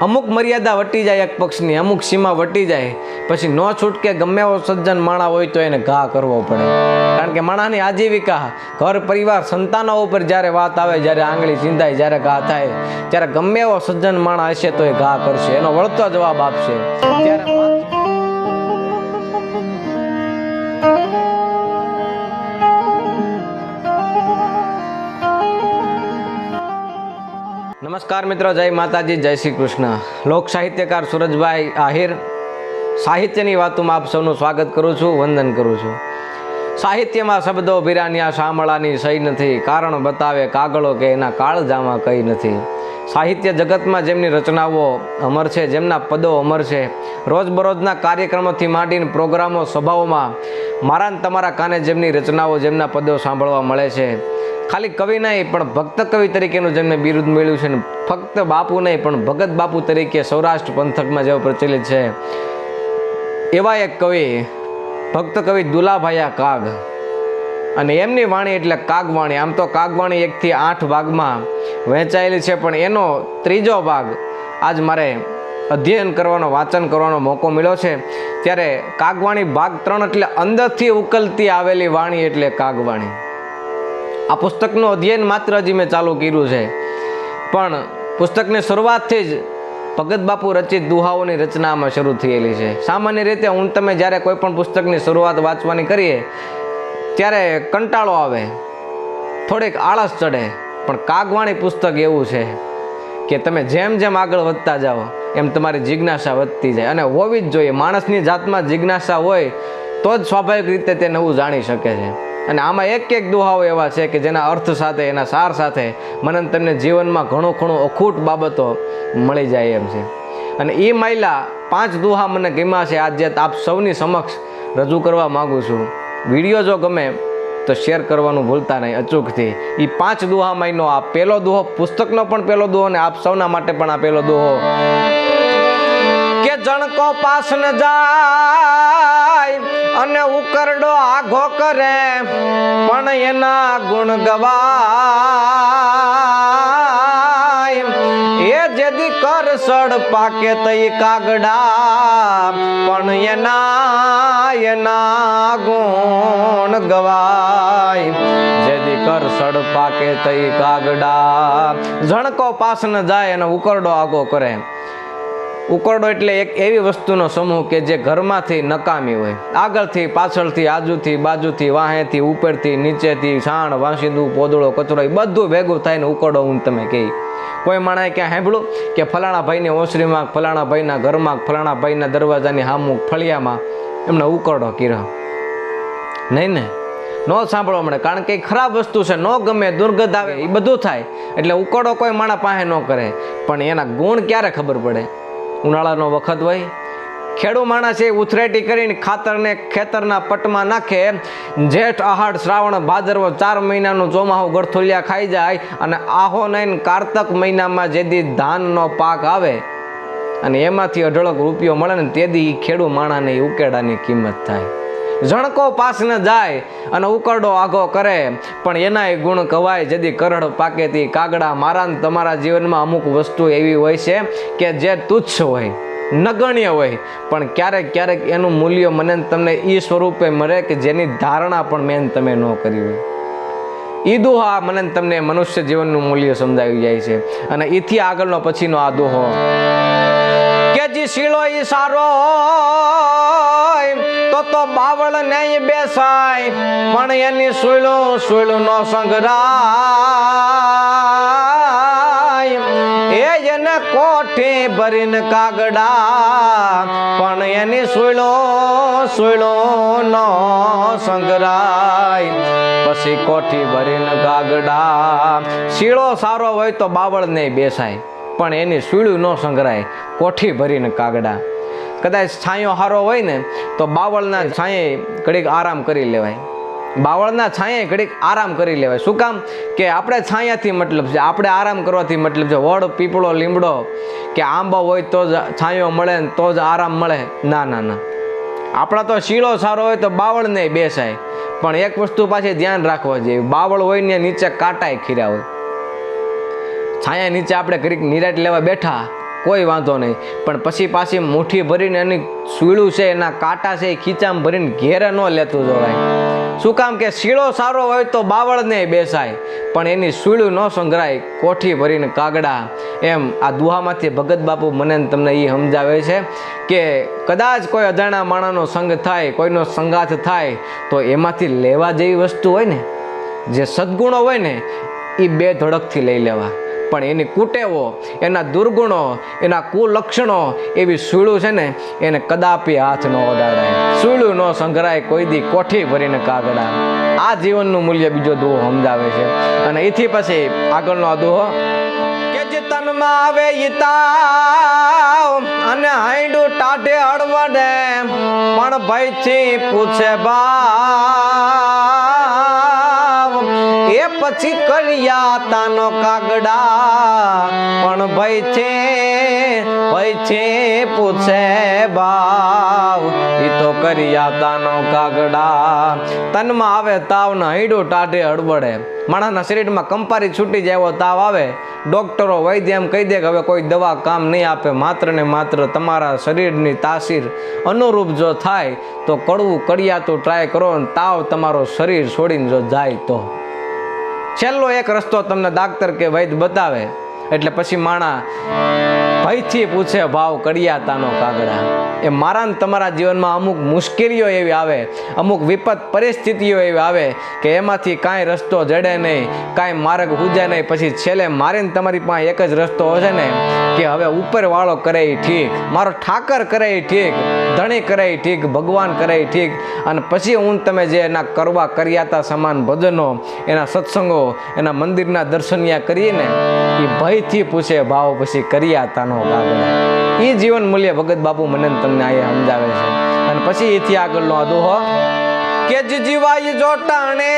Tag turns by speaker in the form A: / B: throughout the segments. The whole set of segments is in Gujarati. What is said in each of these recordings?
A: અમુક મર્યાદા વટી જાય, એક પક્ષની અમુક સીમા વટી જાય. પછી ન છૂટકે ગમે એવો સજ્જન માણા હોય તો એને ઘા કરવો પડે. કારણ કે માણાની આજીવિકા, ઘર, પરિવાર, સંતાનો ઉપર જ્યારે વાત આવે, જ્યારે આંગળી ચીંધાય જ્યારે ઘા થાય, ત્યારે ગમે એવો સજ્જન માણા હશે તો એ ઘા કરશે. એનો વળતો જવાબ આપશે. ત્યારે નમસ્કાર મિત્રો, જય માતાજી, જય શ્રી કૃષ્ણ. લોક સાહિત્યકાર સુરજભાઈ આહિર સાહિત્યની વાતોમાં આપ સૌનું સ્વાગત કરું છું, વંદન કરું છું. સાહિત્યમાં શબ્દો બિરાનિયા શામળાની સહી નથી, કારણ બતાવે કાગળો કે એના કાળજામાં કંઈ નથી. સાહિત્ય જગતમાં જેમની રચનાઓ અમર છે, જેમના પદો અમર છે, રોજબરોજના કાર્યક્રમોથી માંડીને પ્રોગ્રામો, સભાઓમાં મારા તમારા કાને જેમની રચનાઓ, જેમના પદો સાંભળવા મળે છે. ખાલી કવિ નહીં, પણ ભક્ત કવિ તરીકેનું જેમને બિરુદ મળ્યું છે ને ફક્ત બાપુ નહીં, પણ ભગત બાપુ તરીકે સૌરાષ્ટ્ર પંથકમાં જેવો પ્રચલિત છે. એવા એક કવિ, ભક્ત કવિ દુલાભાયા કાગ. અને એમની વાણી એટલે કાગવાણી. આમ તો કાગવાણી એકથી આઠ ભાગમાં વહેંચાયેલી છે, પણ એનો ત્રીજો ભાગ આજ મારે અધ્યયન કરવાનો, વાંચન કરવાનો મોકો મળ્યો છે. ત્યારે કાગવાણી ભાગ ત્રણ એટલે અંદરથી ઉકલતી આવેલી વાણી એટલે કાગવાણી. આ પુસ્તકનું અધ્યયન માત્ર હજી મેં ચાલુ કર્યું છે. પણ પુસ્તકની શરૂઆતથી જ ભગત બાપુ રચિત દુહાઓની રચનામાં શરૂ થયેલી છે. સામાન્ય રીતે હું, તમે જ્યારે કોઈ પણ પુસ્તકની શરૂઆત વાંચવાની કરીએ ત્યારે કંટાળો આવે. થોડીક આળસ ચડે. પણ કાગવાણી પુસ્તક એવું છે કે તમે જેમ જેમ આગળ વધતા જાઓ, એમ તમારી જિજ્ઞાસા વધતી જાય. અને હોવી જ જોઈએ, માણસની જાતમાં જિજ્ઞાસા હોય, તો જ સ્વાભાવિક રીતે તે નવું જાણી શકે છે. અને આમાં એક એક દુહાઓ એવા છે કે જેના અર્થ સાથે, એના સાર સાથે મને તમને જીવનમાં ઘણું ઘણું અખૂટ બાબતો મળી જાય એમ છે. અને એ માયલા પાંચ દુહા મને ગમ્યા છે, આજે આપ સૌની સમક્ષ રજૂ કરવા માગું છું. વીડિયો જો ગમે તો શેર કરવાનું ભૂલતા નહીં અચૂકથી. એ પાંચ દુહા મહિનો આ પહેલો દુહો, પુસ્તકનો પણ પહેલો દુહો ને આપ સૌના માટે પણ આ પહેલો દુહો. કે જણકો પાસ ન જાય અને ઉકરડો આઘો કરે, પણ એના ગુણ ગવાય. એ જેદી કર સડ પાકે તઈ કાગડા, પણ એના એના ગુણ ગવાય. જેદી કર સડ પાકે તઈ કાગડા ઝણકો પાસ ન જાય અને ઉકરડો આગો કરે. ઉકરડો એટલે એક એવી વસ્તુનો સમૂહ કે જે ઘરમાંથી નકામી હોય. આગળથી, પાછળથી, આજુથી, બાજુથી, વાહેથી, ઉપરથી, નીચેથી છાણ વાંસીદું, પોદળો કચરો એ બધું ભેગું થાયને ઉકરડો હું તમે કહી. કોઈ માણસે ક્યાં સાંભળ્યું કે ફલાણા ભાઈની ઓસરીમાં, ફલાણા ભાઈના ઘરમાં, ફલાણા ભાઈના દરવાજાની હામું ફળિયામાં એમને ઉકરડો કર્યો? નહીં ને? ન સાંભળવા મળે કારણ કે ખરાબ વસ્તુ છે, ન ગમે, દુર્ગંધ આવે, એ બધું થાય. એટલે ઉકરડો કોઈ માણા પાસે ન કરે. પણ એના ગુણ ક્યારે ખબર પડે? ઉનાળાનો વખત હોય. ખેડૂ માણસ એ ઉથરેટી કરીને ખાતરને ખેતરના પટમાં નાખે. જેઠ આહાડ શ્રાવણ ભાદરવો ચાર મહિનાનું ચોમાહું ગળથોલિયા ખાઈ જાય અને આહો નહીં કારતક મહિનામાં જેદી ધાનનો પાક આવે. અને એમાંથી અઢળક રૂપિયો મળે ને તેદી ખેડૂ માણાને ઉકેડાની કિંમત થાય. જણકો પાસ ન જાય અને ઉકરડો આગો કરે. પણ એનાય ગુણ કવાય જદી કરડ પાકેતી કાગડા મારા તમારા જીવનમાં અમુક વસ્તુ એવી હોય છે કે જે તુચ્છ હોય, નગણ્ય હોય. પણ ક્યારેક ક્યારેક એનું મૂલ્ય મને તમને એ સ્વરૂપે મળે કે જેની ધારણા પણ મેં તમે ન કરી હોય. એ દોહા મને તમને મનુષ્ય જીવનનું મૂલ્ય સમજાવી જાય છે અને એથી આગળનો પછીનો આ દુહો. કે જી શીળો ઈ સારો બાવળ નહીં બેસાય, પણ એની સુયલું સુયલું નો સંગરાય એ એને કોઠી ભરીને કાગડા, પણ એની સુયલો સુયલો નો સંગરાય પછી કોઠી ભરીને કાગડા. શીળો સારો હોય તો બાવળ નહીં બેસાય, પણ એની સુયલું ન સંગરાય કોઠી ભરીને કાગડા. કદાચ છાંયો સારો હોય ને, તો બાવળના છાંયે ઘડીક આરામ કરી લેવાય. બાવળના છાંયે ઘડીક આરામ કરી લેવાય. શું કામ? કે આપણે છાંયાથી મતલબ છે, આપણે આરામ કરવાથી મતલબ છે, વડ, પીપળો, લીમડો, કે આંબો હોય તો જ છાંયો મળે ને તો જ આરામ મળે. ના ના ના. આપણા તો શીળો સારો હોય તો બાવળ નહીં બેસાય. પણ એક વસ્તુ પાછી ધ્યાન રાખવા જોઈએ બાવળ હોય ને નીચે કાંટાય ખીરા હોય. છાયા નીચે આપણે ઘડીક નિરાટ લેવા બેઠા કોઈ વાંધો નહીં. પણ પછી પાછી મુઠ્ઠી ભરીને એની શીળું છે, એના કાંટા છે, એ ખીચામાં ભરીને ઘેરે ન લેતું જોવાય. શું કામ કે શીળો સારો હોય તો બાવળને બેસાય, પણ એની શીળું ન સંઘરાય, કોઠી ભરીને કાગડા. એમ આ દુહામાંથી ભગત બાપુ મને તમને એ સમજાવે છે કે કદાચ કોઈ અજાણા માણસનો સંગ થાય, કોઈનો સંગાથ થાય, તો એમાંથી લેવા જેવી વસ્તુ હોય ને, જે સદગુણો હોય ને એ બે ધડકથી લઈ લેવા. પણ એની કુટેવો, એના દુર્ગુણો, એના કુલક્ષણો એવી સૂળું છે ને, એને કદાપી હાથ ન ઓડાડાય સૂળું ન સંઘરાય, કોઈ દી કોઠી ભરીને કાગડા. આ જીવનનું મૂલ્ય બીજો દુહો સમજાવે છે. અને એથી પછી આગળનો આ દુહો, કે જે તનમાં આવે ઈતા અને હાઈડું ટાઢે અડવડે પણ ભયથી પૂછે ભાવ પછી કર્યા તાનો કાગડા. પણ ભય છે ભય છે, પૂછે ભાવ ઈ તો કર્યા તાનો કાગડા. તનમાં આવે તાવ ને હૈડો ટાઢે હડબડે માણસના શરીરમાં કંપારી છૂટી જાય એવો તાવ આવે. ડોક્ટરો વૈદ્ય એમ કહી દે કે હવે કોઈ દવા કામ નહીં આપે. માત્ર ને માત્ર તમારા શરીરની તાસીર અનુરૂપ જો થાય, તો કડવું કડિયાતું ટ્રાય કરો ને તાવ તમારો શરીર છોડીને જો જાય તો. છેલ્લો એક રસ્તો તમને ડાક્ટર કે વૈદ બતાવે. એટલે પછી માણા ભયથી પૂછે, ભાવ કડિયાતાનો કાગડા. એ મારા તમારા જીવનમાં અમુક મુશ્કેલીઓ એવી આવે, અમુક વિપત પરિસ્થિતિઓ એવી આવે કે એમાંથી કાંઈ રસ્તો જડે નહીં, કાંઈ માર્ગ હુજે નહીં. પછી છેલ્લે મારીને તમારી પાસે એક જ રસ્તો હશે ને, કે હવે ઉપરવાળો કરે એ ઠીક, મારો ઠાકર કરે એ ઠીક. ધણી કરાય ઠીક, ભગવાન કરાય ઠીક, અને પછી હું તમે જે એના કરવા કર્યાતા સમાન ભજનો, એના સત્સંગો, એના મંદિરના દર્શનિયા કરીએ ને, એ ભયથી પૂછે, ભાવ પછી કર્યાતાનો કાગડા એ જીવન મૂલ્ય ભગત બાપુ મને તમને અહીંયા સમજાવે છે. અને પછી એથી આગળનો આ દોહો, કે જીવાય જોટાણે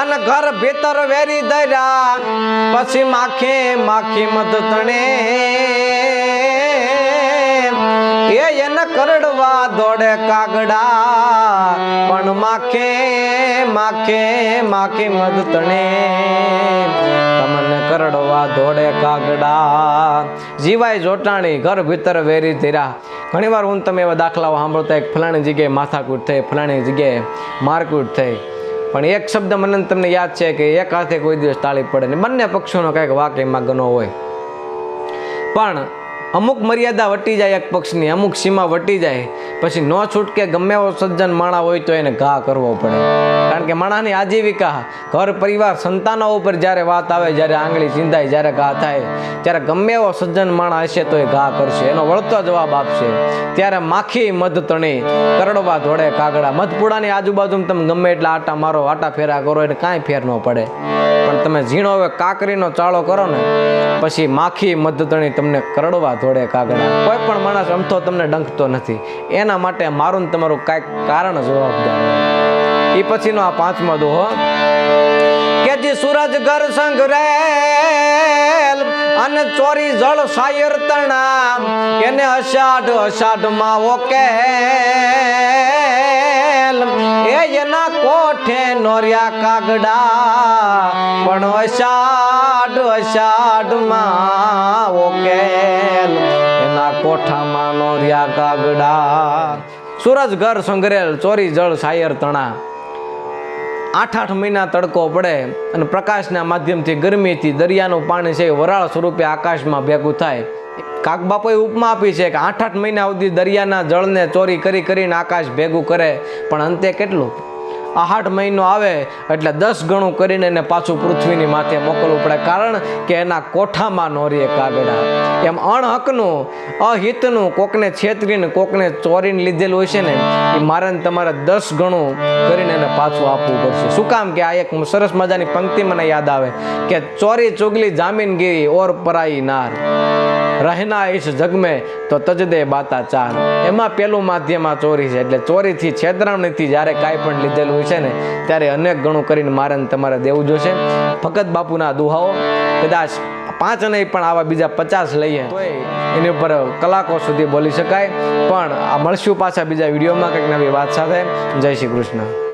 A: અને ઘર ભીતર વેરી દર્યા પછી માખે માખી મધ તણે. એ એને કરડવા દોડે કાગડા. પણ માખે માખે, માખી મધ તણે. તમને કરડવા દોડે કાગડા. જીવાય જોટાણી ઘર ભીતર વેરી ધીરા. ઘણીવાર હું તમે એવા દાખલાઓ સાંભળતા એક ફલાણી જગ્યાએ માથાકૂટ થઈ, ફલાણી જગ્યાએ મારકૂટ થઈ. પણ એક શબ્દ મને તમને યાદ છે કે એક હાથે કોઈ દિવસ તાળી પડે ને બંને પક્ષોનો કંઈક વાક્યમાં ગનો હોય. પણ અમુક મર્યાદા વટી જાય, એક પક્ષની અમુક સીમા વટી જાય. પછી ન છૂટકે ગમે એવો સજ્જન માણા હોય તો એને ઘા કરવો પડે. કારણ કે માણાની આજીવિકા, ઘર, પરિવાર, સંતાનો ઉપર જ્યારે વાત આવે, જ્યારે આંગળી ચીંધાય જ્યારે ઘા થાય, ત્યારે ગમે એવો સજ્જન માણા હશે તો એ ઘા કરશે. એનો વળતો જવાબ આપશે. ત્યારે માખી મધ તણી, કરડવા ધોળે કાગડા. મધપુડાની આજુબાજુ તમે ગમે એટલા આટા મારો, આટા ફેરા કરો એટલે કાંઈ ફેર ન પડે. તમે ઝીણો હવે કાકરીનો ચાળો કરો ને, પછી માખી મધતણી તમને કરડવા ધોડે કાગડા. કોઈ પણ માણસ અમથો તમને ડંખતો નથી. એના માટે મારું તમારું કાંઈક કારણ જવાબદાર એ પછીનો આ પાંચમો દોહો કે જે સૂરજ ઘર સંઘરેલ અને ચોરી જળ સાયર તણા એને અષાઢ અષાઢમાં એ એના કોઠે નોર્યા કાગડા. પણ અષાઢ અષાઢમાં ઓકેલ, એના કોઠામાં નોર્યા કાગડા. સૂરજ ઘર સંઘરેલ, ચોરી, જળ, સાયર, તણા. આઠ આઠ મહિના તડકો પડે અને પ્રકાશના માધ્યમથી ગરમીથી દરિયાનું પાણી છે વરાળ સ્વરૂપે આકાશમાં ભેગું થાય. કાકબાપોએ ઉપમા આપી છે કે આઠ આઠ મહિના સુધી દરિયાના જળને ચોરી કરી કરીને આકાશ ભેગું કરે, પણ અંતે કેટલું? આઠ મહિનો આવે એટલે દસ ગણું કરીને એને પાછું પૃથ્વીની માથે મોકલવું પડે, કારણ કે એના કોઠામાં નોરીએ કાગડા. એમ અણહકનું, અહિતનું, કોકને છેતરીને, કોકને ચોરીને લીધેલું હોય છે ને, એ મારે તમારે દસ ગણું કરીને એને પાછું આપવું પડશે. શું કામ કે આ એક સરસ મજાની પંક્તિ મને યાદ આવે કે ચોરી, ચુગલી, જામીનગીરી, ઓર પરાઈ, નાર. રહેના ઈશ જગમે તો તજદે બાતા ચાર. એમાં પેલું માધ્યમ ચોરી છે, એટલે ચોરીથી છેતરામણીથી જ્યારે કાંઈ પણ લીધેલું હોય છે ને, ત્યારે અનેક ગણું કરીને મારે તમારે દેવું જોશે. ફકત બાપુના દુહાઓ, કદાચ પાંચ નહીં, પણ આવા બીજા પચાસ લઈએ એની ઉપર કલાકો સુધી બોલી શકાય. પણ આ મળશું પાછા બીજા વિડીયોમાં કંઈક નવી વાત સાથે. જય શ્રી કૃષ્ણ.